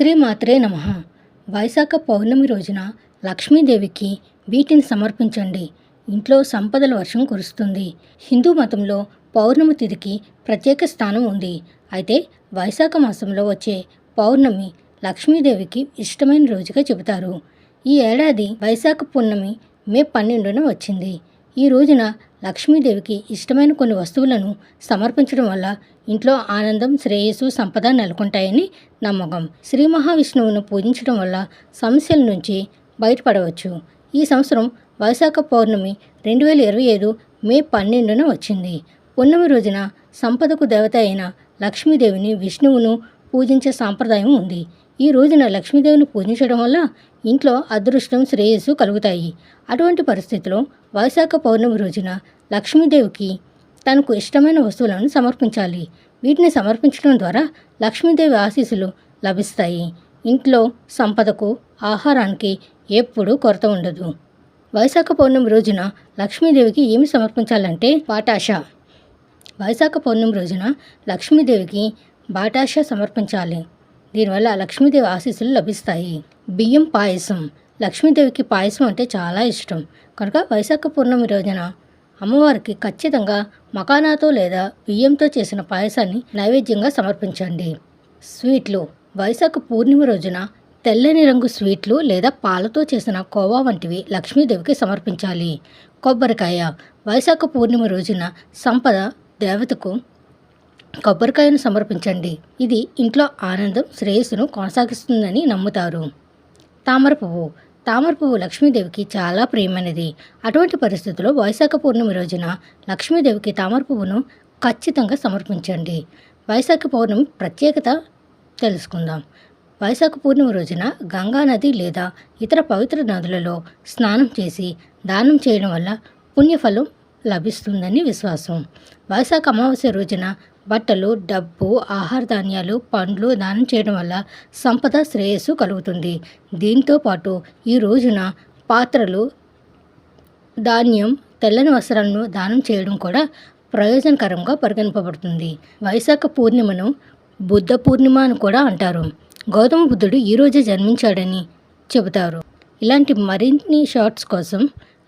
శ్రీమాత్రే నమ. వైశాఖ పౌర్ణమి రోజున లక్ష్మీదేవికి వీటిని సమర్పించండి. ఇంట్లో సంపదల వర్షం కురుస్తుంది. హిందూ మతంలో పౌర్ణమి తిథికి ప్రత్యేక స్థానం ఉంది. అయితే వైశాఖ మాసంలో వచ్చే పౌర్ణమి లక్ష్మీదేవికి ఇష్టమైన రోజుగా చెబుతారు. ఈ ఏడాది వైశాఖ పౌర్ణమి మే పన్నెండున వచ్చింది. ఈ రోజున లక్ష్మీదేవికి ఇష్టమైన కొన్ని వస్తువులను సమర్పించడం వల్ల ఇంట్లో ఆనందం శ్రేయస్సు సంపద నెలకొంటాయని నమ్మకం. శ్రీ మహావిష్ణువును పూజించడం వల్ల సమస్యల నుంచి బయటపడవచ్చు. ఈ సంవత్సరం వైశాఖ పౌర్ణమి రెండు వేల ఇరవై ఐదు మే పన్నెండున వచ్చింది. పున్నమి రోజున సంపదకు దేవత అయిన లక్ష్మీదేవిని విష్ణువును పూజించే సాంప్రదాయం ఉంది. ఈ రోజున లక్ష్మీదేవిని పూజించడం వల్ల ఇంట్లో అదృష్టం శ్రేయస్సు కలుగుతాయి. అటువంటి పరిస్థితిలో వైశాఖ పౌర్ణమి రోజున లక్ష్మీదేవికి తనకు ఇష్టమైన వస్తువులను సమర్పించాలి. వీటిని సమర్పించడం ద్వారా లక్ష్మీదేవి ఆశీస్సులు లభిస్తాయి. ఇంట్లో సంపదకు ఆహారానికి ఎప్పుడూ కొరత ఉండదు. వైశాఖ పౌర్ణమి రోజున లక్ష్మీదేవికి ఏమి సమర్పించాలంటే పాటాష వైశాఖ పౌర్ణమి రోజున లక్ష్మీదేవికి బాటాష సమర్పించాలి. దీనివల్ల లక్ష్మీదేవి ఆశీస్సులు లభిస్తాయి. బియ్యం పాయసం. లక్ష్మీదేవికి పాయసం అంటే చాలా ఇష్టం. కనుక వైశాఖ పూర్ణమి రోజున అమ్మవారికి ఖచ్చితంగా మకానాతో లేదా బియ్యంతో చేసిన పాయసాన్ని నైవేద్యంగా సమర్పించండి. స్వీట్లు. వైశాఖ పూర్ణిమ రోజున తెల్లని రంగు స్వీట్లు లేదా పాలతో చేసిన కోవా వంటివి లక్ష్మీదేవికి సమర్పించాలి. కొబ్బరికాయ. వైశాఖ పూర్ణిమ రోజున సంపద దేవతకు కొబ్బరికాయను సమర్పించండి. ఇది ఇంట్లో ఆనందం శ్రేయస్సును కొనసాగిస్తుందని నమ్ముతారు. తామర పువ్వు. తామర పువ్వు లక్ష్మీదేవికి చాలా ప్రియమైనది. అటువంటి పరిస్థితుల్లో వైశాఖ పౌర్ణమి రోజున లక్ష్మీదేవికి తామర పువ్వును ఖచ్చితంగా సమర్పించండి. వైశాఖ పౌర్ణమి ప్రత్యేకత తెలుసుకుందాం. వైశాఖ పౌర్ణమి రోజున గంగా నది లేదా ఇతర పవిత్ర నదులలో స్నానం చేసి దానం చేయడం వల్ల పుణ్యఫలం లభిస్తుందని విశ్వాసం. వైశాఖ అమావాస్య రోజున బట్టలు డబ్బు ఆహార ధాన్యాలు పండ్లు దానం చేయడం వల్ల సంపద శ్రేయస్సు కలుగుతుంది. దీంతో పాటు ఈ రోజున పాత్రలు ధాన్యం తెల్లని వస్త్రాలను దానం చేయడం కూడా ప్రయోజనకరంగా పరిగణింపబడుతుంది. వైశాఖ పూర్ణిమను బుద్ధ పూర్ణిమ అని కూడా అంటారు. గౌతమ బుద్ధుడు ఈరోజే జన్మించాడని చెబుతారు. ఇలాంటి మరిన్ని షార్ట్స్ కోసం